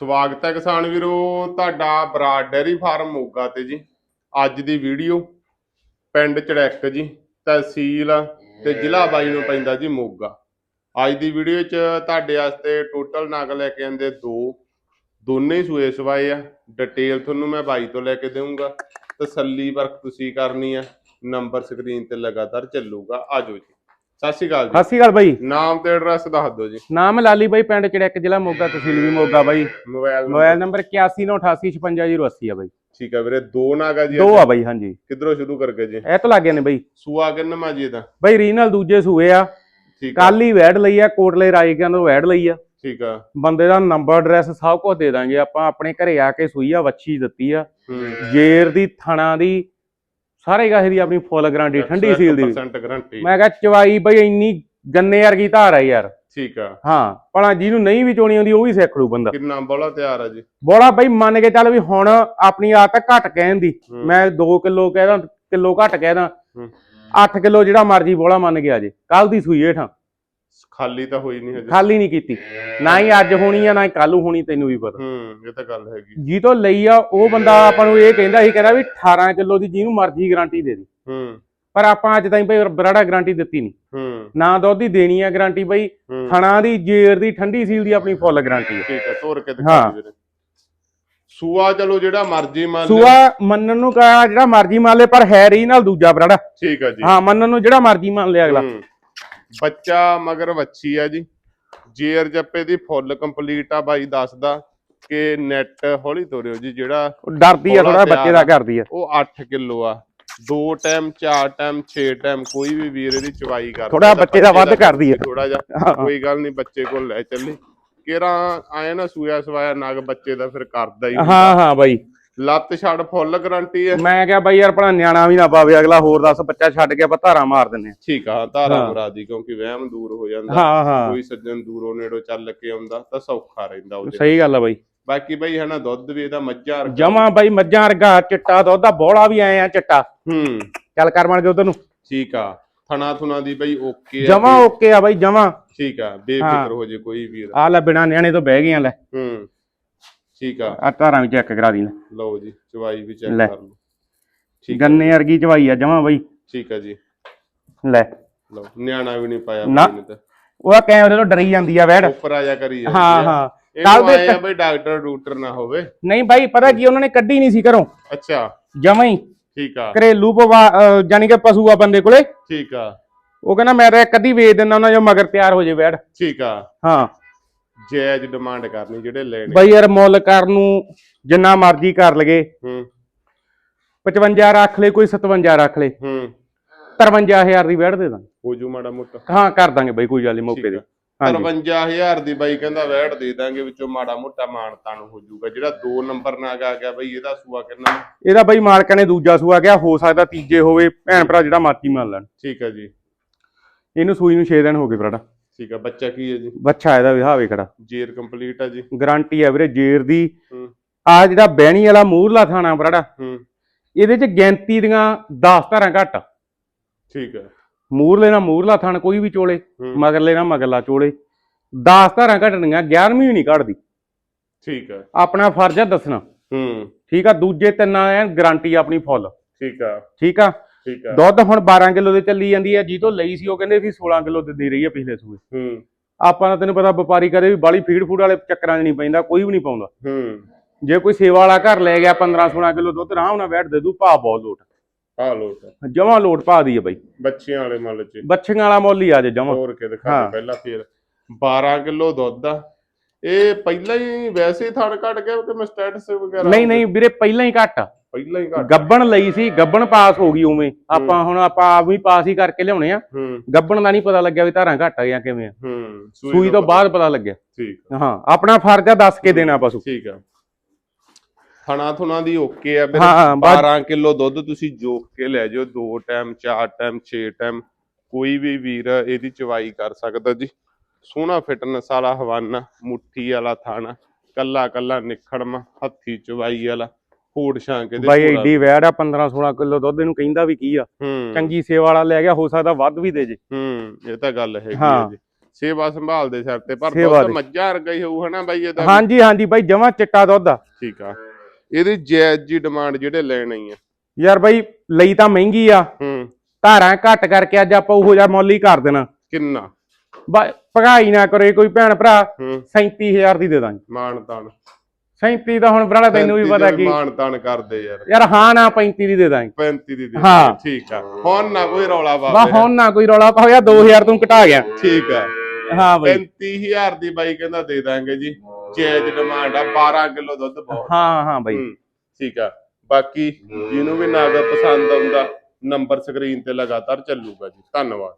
ਸਵਾਗਤ ਹੈ ਕਿਸਾਨ ਵੀਰੋ, ਤੁਹਾਡਾ ਬਰਾਡ ਡੈਰੀ ਫਾਰਮ ਮੋਗਾ ਤੇ ਜੀ। ਅੱਜ ਦੀ ਵੀਡੀਓ ਪਿੰਡ ਚੜੈਕ ਜੀ, ਤਹਿਸੀਲ ਤੇ ਜ਼ਿਲ੍ਹਾ ਬਾਈ ਨੂੰ ਪੈਂਦਾ ਜੀ ਮੋਗਾ। ਅੱਜ ਦੀ ਵੀਡੀਓ 'ਚ ਤੁਹਾਡੇ ਵਾਸਤੇ ਟੋਟਲ ਨਗ ਲੈ ਕੇ ਆਂਦੇ ਦੋ। ਦੋਨੇ ਹੀ ਸੂਏ ਸਵਾਏ ਆ। ਡਿਟੇਲ ਤੁਹਾਨੂੰ ਮੈਂ ਬਾਈ ਤੋਂ ਲੈ ਕੇ ਦੇਵਾਂਗਾ ਤਸੱਲੀ ਵਰਕ ਤੁਸੀਂ ਕਰਨੀ ਆ। ਨੰਬਰ ਸਕਰੀਨ ਤੇ ਲਗਾਤਾਰ ਚੱਲੂਗਾ। ਆਜੋ ਜੀ। ਸਤਿ ਸ਼੍ਰੀ ਅਕਾਲ ਸਤਿ ਜੀ ਸ਼੍ਰੀ ਅਕਾਲ ਬਾਈ। ਨਾਮ ਤੇ ਐਡਰੈਸ ਦੱਸ ਦਿਓ ਜੀ। ਨਾਮ ਲਾਲੀ ਬਾਈ ਪਿੰਡ ਚੜੈਕ ਜ਼ਿਲ੍ਹਾ ਮੋਗਾ ਤਹਿਸੀਲ ਵੀ ਮੋਗਾ ਬਾਈ। ਮੋਬਾਈਲ ਮੋਬਾਈਲ ਨੰਬਰ 8198855080 ਆ ਬਾਈ। ਠੀਕ ਹੈ ਵੀਰੇ ਦੋ ਨਾਗਾ ਜੀ ਦੋ ਆ ਬਾਈ ਹਾਂਜੀ। ਕਿੱਧਰੋਂ ਸ਼ੁਰੂ ਕਰਕੇ ਜੀ? ਇਹ ਤੋਂ ਲੱਗੇ ਨੇ ਬਾਈ। ਸੂਆ ਕਿੰਨਾ ਜੀ ਇਹਦਾ ਬਾਈ ਰੀਨਲ ਦੂਜੇ ਸੂਏ ਆ। ਠੀਕ ਆ। ਕੱਲ ਹੀ ਵੈੜ ਲਈ ਆ ਕੋਟਲੇ ਰਾਈਕਿਆਂ ਤੋਂ ਵੈੜ ਲਈ ਆ। ਠੀਕ ਆ। ਬੰਦੇ ਦਾ ਨੰਬਰ ਐਡਰੈਸ ਸਭ ਕੁਝ ਦੇ ਦਾਂਗੇ। ਆਪਾਂ ਆਪਣੇ ਘਰੇ ਆ ਕੇ ਸੂਈ ਆ ਵੱਛੀ ਦਿੱਤੀ ਆ। ਜੇਰ ਦੀ ਥਣਾ ਦੀ ਸਾਰੇ ਗਾਹੇ ਦੀ ਆਪਣੀ ਫੁੱਲ ਗਾਰੰਟੀ ਠੰਡੀ ਸੀਲ ਦੀ। 100% ਗਾਰੰਟੀ ਮੈਂ ਕਿਹਾ ਚਵਾਈ ਬਾਈ ਇੰਨੀ ਗੰਨੇ ਵਰਗੀ ਧਾਰ ਆ ਯਾਰ। ਠੀਕ ਆ। ਹਾਂ ਭਲਾ ਜਿਹਨੂੰ ਨਹੀਂ ਵੀ ਚੋਣੀ ਆਉਂਦੀ ਉਹ ਵੀ ਸਿੱਖ ਲੂ ਬੰਦਾ। ਕਿੰਨਾ ਬੋਲਾ ਤਿਆਰ ਆ ਜੀ। ਬੋਲਾ ਬਈ ਮੰਨ ਕੇ ਚੱਲ ਵੀ ਹੁਣ ਆਪਣੀ ਆਦਤ ਘੱਟ ਕਹਿਣ ਦੀ। ਮੈਂ 2 ਕਿਲੋ ਕਹਿਦਾ ਕਿਲੋ ਘੱਟ ਕਹਿਦਾ ਹੂੰ। 8 ਕਿਲੋ ਜਿਹੜਾ ਮਰਜ਼ੀ ਬੋਲਾ ਮੰਨ ਗਿਆ ਜੇ। ਕੱਲ ਦੀ ਸੂਈ ਹੇਠਾਂ। ਖਾਲੀ ਤਾਂ ਹੋਈ ਨਹੀਂ ਹਜੇ। ਖਾਲੀ ਨਹੀਂ ਕੀਤੀ। ਨਾ ਹੀ ਅੱਜ ਹੋਣੀ ਆ ਨਾ ਹੀ ਕੱਲ ਹੋਣੀ ਤੈਨੂੰ ਵੀ ਪਤਾ। ਹੂੰ ਇਹ ਤਾਂ ਗੱਲ ਹੈਗੀ। ਜੀ ਤੋਂ ਲਈ ਆ ਉਹ ਬੰਦਾ ਆਪਾਂ ਨੂੰ ਇਹ ਕਹਿੰਦਾ ਸੀ ਕਹਿੰਦਾ ਵੀ 18 ਕਿਲੋ ਦੀ ਜਿਹਨੂੰ ਮਰਜ਼ੀ ਗਾਰੰਟੀ ਦੇ ਦੀ। ਹੂੰ। ਪਰ ਆਪਾਂ ਅੱਜ ਤਾਈਂ ਬਈ ਬਰਾੜਾ ਗਾਰੰਟੀ ਦਿੱਤੀ ਨਹੀਂ। ਹੂੰ। ਨਾ ਦੁੱਧ ਦੀ ਦੇਣੀ ਆ ਗਾਰੰਟੀ ਬਈ ਹੂੰ। ਥਣਾ ਦੀ ਜੇਰ ਦੀ ਠੰਡੀ ਸੀਲ ਦੀ ਆਪਣੀ ਫੁੱਲ ਗਾਰੰਟੀ ਆ। ਠੀਕ ਆ ਤੋਰ ਕੇ ਦਿਖਾ ਹਾਂ। ਦੇ ਵੀਰੇ। ਸੂਆ ਚਲੋ ਜਿਹੜਾ ਮਰਜ਼ੀ ਮੰਨ। ਸੂਆ ਮੰਨਣ ਨੂੰ ਕਹਾ ਜਿਹੜਾ ਮਰਜ਼ੀ ਮੰਨ ਲੇ ਪਰ ਹੈ ਰੀ ਨਾਲ ਦੂਜਾ ਬਰਾੜਾ। ਠੀਕ ਆ ਜੀ। ਹਾਂ ਮੰਨਣ ਨੂੰ ਜਿਹੜਾ ਮਰਜ਼ੀ ਮੰਨ ਲਿਆ ਅਗਲਾ। ਹੂੰ। ਬੱਚਾ ਮਗਰ ਵੱਛੀ ਆ ਜੀ। ਜੇਰ ਜੱਪੇ ਦੀ ਫੁੱਲ ਕੰਪਲੀਟ ਆ ਬਾਈ ਦੱਸਦਾ ਕਿ ਨੈਟ ਹੌਲੀ ਤੋਰਿਓ ਜੀ ਜਿਹੜਾ ਡਰਦੀ ਆ ਥੋੜਾ ਬੱਚੇ ਦਾ। ਕਰਦੀ ਆ। ਉਹ 8 ਕਿਲੋ ਆ। ਦੋ ਟਾਈਮ ਚਾਰ ਟਾਈਮ 6 ਟਾਈਮ ਕੋਈ ਵੀ ਵੀਰ ਇਹਦੀ ਚਵਾਈ ਕਰਦਾ ਥੋੜਾ ਬੱਚੇ ਦਾ ਵੱਧ ਕਰਦੀ ਆ। ਥੋੜਾ ਜਿਹਾ। ਕੋਈ ਗੱਲ ਨਹੀਂ ਬੱਚੇ ਕੋਲ ਲੈ ਚੱਲੀ। ਕਿਹੜਾ ਆਇਆ ਨਾ ਸੂਆ ਸਵਾਇਆ ਨਗ ਬੱਚੇ ਦਾ ਫਿਰ ਕਰਦਾ ਹੀ ਹਾਂ ਹਾਂ ਬਾਈ। ਲੱਤ ਛੱਡ ਫੁੱਲ ਗਾਰੰਟੀ ਹੈ। ਮੈਂ ਕਿਹਾ ਬਾਈ ਯਾਰ ਆਪਣਾ ਨਿਆਣਾ ਵੀ ਨਾ ਪਾਵੇ ਅਗਲਾ ਹੋਰ ਦੱਸ ਬੱਚਾ ਛੱਡ ਕੇ ਆਪਾਂ ਧਾਰਾ ਮਾਰ ਦਿੰਨੇ ਆ ਠੀਕ ਆ ਧਾਰਾ ਹਾਂ। ਮਰਾਦੀ ਕਿਉਂਕਿ ਵਹਿਮ ਦੂਰ ਹੋ ਜਾਂਦਾ। ਹਾਂ ਹਾਂ। ਕੋਈ ਸੱਜਣ ਦੂਰੋਂ ਨੇੜੋਂ ਚੱਲ ਕੇ ਆਉਂਦਾ ਤਾਂ ਸੌਖਾ ਰਹਿੰਦਾ ਉਹਦੇ ਸਹੀ ਗੱਲ ਆ ਬਾਈ। ਬਾਕੀ ਬਈ ਹਨਾ ਦੁੱਧ ਵੀ ਇਹਦਾ ਮੱਝਾਂ ਵਰਗਾ। ਜਮਾ ਬਾਈ ਮੱਝਾਂ ਵਰਗਾ ਚਿੱਟਾ ਦੁੱਧ ਦਾ ਬੋਲਾ ਵੀ ਆਏ ਆ ਚਿੱਟਾ। ਹੂੰ। ਚੱਲ ਕਰ ਬਣ ਕੇ ਉਧਰ ਨੂੰ। ਠੀਕ ਆ ਥਣਾ ਥੁਣਾ ਦੀ ਬਈ ਓਕੇ ਆ। ਜਮਾ ਓਕੇ ਆ ਬਾਈ ਜਮਾ। ਠੀਕ ਆ। ਬੇਫਿਕਰ ਹੋ। ਜੇ ਕੋਈ ਵੀਰ। ਆ ਲੈ ਬਿਨਾ ਨਿਆਣੇ ਤੋਂ ਬਹਿ ਗਏ ਆ ਲੈ। ਹੂੰ। ਠੀਕ ਆ। ਆ ਧਾਰਾਂ ਵੀ ਚੈੱਕ ਕਰਾ ਦੀ ਲੈ ਲਓ ਜੀ ਚਵਾਈ ਵੀ ਚੈੱਕ ਲੈ। ਕਰ ਲਓ। ਠੀਕ ਗੰਨੇ ਵਰਗੀ ਚਵਾਈ ਆ ਜਮਾ ਬਾਈ। ਠੀਕ ਆ ਜੀ। ਲੈ। ਲਓ ਨਿਆਣਾ ਵੀ ਨਹੀਂ ਪਾਇਆ ਨਾ। ਬਾਈ ਨੇ ਤਾਂ। ਉਹ ਕੈਮਰੇ ਤੋਂ ਡਰੀ ਜਾਂਦੀ ਆ ਵੈੜ। ਉੱਪਰ ਆ ਜਾ ਕਰੀ ਜਾਂਦੀ ਹਾਂ ਆ। ਹਾਂ ਇਹਨੂੰ ਕੱਲ ਦੇ ਆਏ ਆ ਬਈ ਡਾਕਟਰ ਡੂਟਰ ਨਾ ਹੋਵੇ। ਨਹੀਂ ਬਾਈ ਪਤਾ ਕੀ ਉਹਨਾਂ ਨੇ ਕੱਢੀ ਨਹੀਂ ਸੀ ਘਰੋਂ। ਅੱਛਾ। ਜਮਾ ਹੀ। ਠੀਕ ਆ। ਘਰੇਲੂ ਪਵਾ ਅਹ ਜਾਣੀ ਕਿ ਪਸ਼ੂ ਆ ਬੰਦੇ ਕੋਲੇ। ਠੀਕ ਆ। ਉਹ ਕਹਿੰਦਾ ਮੈਂ ਤਾਂ ਇੱਕ ਅੱਧੀ ਵੇਚ ਦਿੰਦਾ ਉਹਨਾਂ ਜੋ ਮਗਰ ਤਿਆਰ ਹੋ ਜੇ ਵੈੜ। ਠੀਕ ਆ। ਹਾਂ। ਜਾਇਜ਼ ਡਿਮਾਂਡ ਕਰਨੀ ਜਿਹੜੇ ਲੈਣੇ ਬਈ ਯਾਰ ਮੁੱਲ ਕਰਨ ਨੂੰ ਜਿੰਨਾ ਮਰਜ਼ੀ ਕਰ ਲਗੇ ਹੂੰ। 55 ਰੱਖ ਲੈ ਕੋਈ 57 ਰੱਖ ਲੈ ਹੂੰ। 53000 ਦੀ ਵੈੜ ਦੇ ਦਾਂ ਹੋ ਜੂ ਮਾੜਾ ਮੋਟਾ। ਹਾਂ ਕਰ ਦਾਂਗੇ ਬਈ ਕੋਈ ਗੱਲ ਨੀ ਮੌਕੇ। ਹਾਂਜੀ। 53000 ਦੀ ਬਾਈ ਕਹਿੰਦਾ ਵੈਟ ਦੇ ਦਾਂਗੇ ਵਿੱਚੋਂ ਮਾੜਾ ਮੋਟਾ ਮਾਣ ਤਾਣ ਹੋ ਜਾਊਗਾ ਜਿਹੜਾ 2 ਨੰਬਰ ਨਾਗ ਆ ਗਿਆ ਬਈ ਇਹਦਾ ਸੂਆ ਕਿੰਨਾ? ਇਹਦਾ ਬਈ ਮਾਲਕਾਂ ਨੇ ਦੂਜਾ ਸੂਆ ਗਿਆ ਹੋ ਸਕਦਾ ਤੀਜੇ ਹੋਵੇ ਭੈਣ ਭਰਾ ਜਿਹੜਾ ਮਰਜ਼ੀ ਮੰਨ ਲੈਣ। ਠੀਕ ਆ ਜੀ। ਇਹਨੂੰ ਸੂਈ ਨੂੰ 6 ਦਿਨ ਹੋ ਗਏ ਭਰਾੜਾ ਠੀਕ ਆ ਬੱਚਾ ਕੀ ਹੈ ਜੀ? ਬੱਚਾ ਇਹਦਾ ਵਿਹਾਵੇ ਖੜਾ ਜੇਰ ਕੰਪਲੀਟ ਆ ਜੀ। ਗਾਰੰਟੀ ਹੈ ਵੀਰੇ ਜੇਰ ਦੀ। ਹੂੰ। ਆ ਜਿਹੜਾ ਬਹਿਣੀ ਵਾਲਾ ਮੂਹਰਲਾ ਥਾਣਾ ਭਰਾੜਾ ਹੂੰ। ਇਹਦੇ ਚ ਗਿਣਤੀ ਦੀਆਂ 10 ਧਾਰਾਂ ਘੱਟ। ਆ। ਠੀਕ ਆ। ਮੂਹਰਲੇ ਨਾਲ ਮੂਹਰਲਾ ਥਣ ਕੋਈ ਵੀ ਚੋਲੇ ਹੂੰ। ਮਗਰਲੇ ਨਾਲ ਮਗਰਲਾ ਚੋਲੇ। 10 ਧਾਰਾਂ ਘਟਣੀਆਂ 11ਵੀਂ ਵੀ ਨਹੀਂ ਘਟਦੀ। ਠੀਕ ਆ। ਆਪਣਾ ਫਰਜ਼ ਹੈ ਦੱਸਣਾ। ਹੂੰ। ਠੀਕ ਆ ਦੂਜੇ ਤਿੰਨਾਂ ਐ ਗਾਰੰਟੀ ਆਪਣੀ ਫੁੱਲ ਆ ਠੀਕ ਆ। ਠੀਕ ਆ? ਦੁੱਧ ਹੁਣ 12 ਕਿਲੋ ਦੇ ਚੱਲੀ ਜਾਂਦੀ ਹੈ ਜੀ ਤੋਂ ਲਈ ਸੀ ਉਹ ਕਹਿੰਦੇ ਸੀ 16 ਕਿਲੋ ਦਿੰਦੀ ਰਹੀ ਹੈ ਪਿਛਲੇ ਸੂਏ। ਹੂੰ। ਆਪਾਂ ਤਾਂ ਤੈਨੂੰ ਪਤਾ ਵਪਾਰੀ ਕਦੇ ਵੀ ਬਾਲੀ ਫੀਡ ਫੂਡ ਵਾਲੇ ਚੱਕਰਾਂ 'ਚ ਨਹੀਂ ਪੈਂਦਾ ਕੋਈ ਵੀ ਨਹੀਂ ਪਾਉਂਦਾ। ਹੂੰ। ਜੇ ਕੋਈ ਸੇਵਾ ਵਾਲਾ ਘਰ ਲੈ ਗਿਆ 15 16 ਕਿਲੋ ਦੁੱਧ ਆਰਾਮ ਨਾਲ ਬੈਠ ਦੇ ਦੂ ਭਾ ਬਹੁਤ ਲੋਟ। ਆ ਲੋਟ ਜਮਾ ਲੋਟ ਭਾ ਦੀ ਹੈ ਬਾਈ। ਬੱਚਿਆਂ ਵਾਲੇ ਮੁੱਲ ਚ। ਬੱਚੀਆਂ ਵਾਲਾ ਮੁੱਲ ਹੀ ਆ ਜੇ ਜਮਾ। ਹੋਰ ਕੇ ਦਿਖਾ ਪਹਿਲਾਂ ਫੇਰ। 12 ਕਿਲੋ ਦੁੱਧ ਆ। ਇਹ ਪਹਿਲਾਂ ਹੀ ਵੈਸੇ ਹੀ ਥਣ ਕੱਟ ਗਿਆ ਕਿ ਮੈਂ ਸਟੇਟਸ ਵਗੈਰਾ ਨਹੀਂ ਨਹੀਂ ਵੀਰੇ ਪਹਿਲਾਂ ਹੀ ਘੱਟ ਆ। ਪਹਿਲਾਂ ਹੀ ਘੱਟ। ਗੱਬਣ ਲਈ ਸੀ ਗੱਬਣ ਪਾਸ ਹੋ ਗਈ ਉਵੇਂ। ਆਪਾਂ ਹੁਣ ਆਪਾਂ ਆਪ ਵੀ ਪਾਸ ਹੀ ਕਰਕੇ ਲਿਆਉਣੇ ਆ। ਗੱਬਣ ਦਾ ਨਹੀਂ ਪਤਾ ਲੱਗਿਆ ਵੀ ਧਾਰਾਂ ਘੱਟ ਆ ਜਾਂ ਕਿਵੇਂ ਆ। ਹੂੰ ਸੂਈ ਤੋਂ ਬਾਅਦ ਪਤਾ ਲੱਗਿਆ। ਠੀਕ ਹਾਂ ਆਪਣਾ ਫਰਜ਼ ਆ ਦੱਸ ਕੇ ਦੇਣਾ ਪਸ਼ੂ। ਠੀਕ ਆ। ਥਣਾ ਥੁਣਾ ਦੀ ਓਕੇ ਆ ਬਸ- 12 ਕਿਲੋ ਦੁੱਧ ਤੁਸੀਂ ਜੋਕ ਕੇ ਲੈ ਜਾਓ ਦੋ ਟਾਈਮ ਚਾਰ ਟਾਈਮ 6 ਟਾਈਮ। ਕੋਈ ਵੀ ਵੀਰ ਇਹਦੀ ਚਵਾਈ ਕਰ ਸਕਦਾ ਜੀ। ਸੋਹਣਾ ਫਿਟਨੈਸ ਵਾਲਾ ਹਵਾਨਾ ਮੁੱਠੀ ਵਾਲਾ ਥਾਣਾ ਕੱਲਾ ਕੱਲਾ ਨਿਖੜਮਾ ਹੱਥੀ ਚਵਾਈ ਵਾਲਾ। ਹੋੜ ਛਾਂਕ ਇਹਦੇ ਬਾਈ। ਐਡੀ ਵੈੜ ਆ 15 16 ਕਿਲੋ ਦੁੱਧ ਇਹਨੂੰ ਕਹਿੰਦਾ ਵੀ ਕੀ ਆ? ਚੰਗੀ ਸੇਵਾ ਵਾਲਾ ਲੈ ਗਿਆ ਹੋ ਸਕਦਾ ਵੱਧ ਵੀ ਦੇ ਜੇ। ਹੂੰ ਇਹ ਤਾਂ ਗੱਲ ਹੈਗੀ ਹਾਂ। ਜੀ। ਸੇਵਾ ਸੰਭਾਲ ਦੇ ਸਿਰ ਤੇ ਪਰ ਦੁੱਧ ਦੇ। ਮੱਝਾਂ ਵਰਗਾ ਹੀ ਹੋਊ ਹਨਾ ਬਾਈ ਇਹਦਾ? ਹਾਂਜੀ ਹਾਂਜੀ ਬਾਈ ਜਮਾ ਚਿੱਟਾ ਦੁੱਧ ਆ। ਠੀਕ ਆ। ਇਹਦੀ ਜਾਇਜ਼ ਜੀ ਡਿਮਾਂਡ ਜਿਹੜੇ ਲੈਣ ਆ। ਯਾਰ ਬਾਈ ਲਈ ਤਾਂ ਮਹਿੰਗੀ ਆ। ਹੂੰ। ਧਾਰਾਂ ਘੱਟ ਕਰਕੇ ਅੱਜ ਆਪਾਂ ਉਹੋ ਜਿਹਾ ਮੁੱਲ ਹੀ ਕਰ ਦੇਣਾ। ਕਿੰਨਾ? ਭਗਾਈ ਨਾ ਕਰੇ ਕੋਈ ਭੈਣ ਭਰਾ ਹੂੰ। 37000 ਦੀ ਦੇ ਦਾਂਗੇ। ਤਾਣ। 37 ਦਾ ਹੁਣ ਭਰਾ ਤੈਨੂੰ ਵੀ ਪਤਾ ਕੀ। ਮਾਣ ਤਾਣ ਕਰਦੇ ਯਾਰ। ਯਾਰ ਹਾਂ ਨਾ 35 ਦੀ ਦੇ ਦਾਂਗੇ। 35 ਦੀ ਦੇ ਹਾਂ। ਠੀਕ ਆ। ਹੁਣ ਨਾ ਕੋਈ ਰੌਲਾ ਬਾ ਪਾਵੇ ਹੁਣ ਨਾ ਕੋਈ ਰੌਲਾ ਪਾਇਆ 2000 ਤੂੰ ਘਟਾ ਗਿਆ। ਠੀਕ ਆ। ਹਾਂ ਬਾਈ। 35000 ਦੀ ਬਾਈ ਕਹਿੰਦਾ ਦੇ ਦਾਂਗੇ ਜੀ। ਜਾਇਜ਼ ਡਿਮਾਂਡ ਆ 12 ਕਿਲੋ ਦੁੱਧ ਬਹੁਤ। ਹਾਂ ਹਾਂ ਬਾਈ। ਠੀਕ ਆ। ਬਾਕੀ ਜਿਹਨੂੰ ਵੀ ਨਾਗਾ ਪਸੰਦ ਆਉਂਦਾ ਨੰਬਰ ਸਕਰੀਨ ਤੇ ਲਗਾਤਾਰ ਚੱਲੂਗਾ ਜੀ। ਧੰਨਵਾਦ।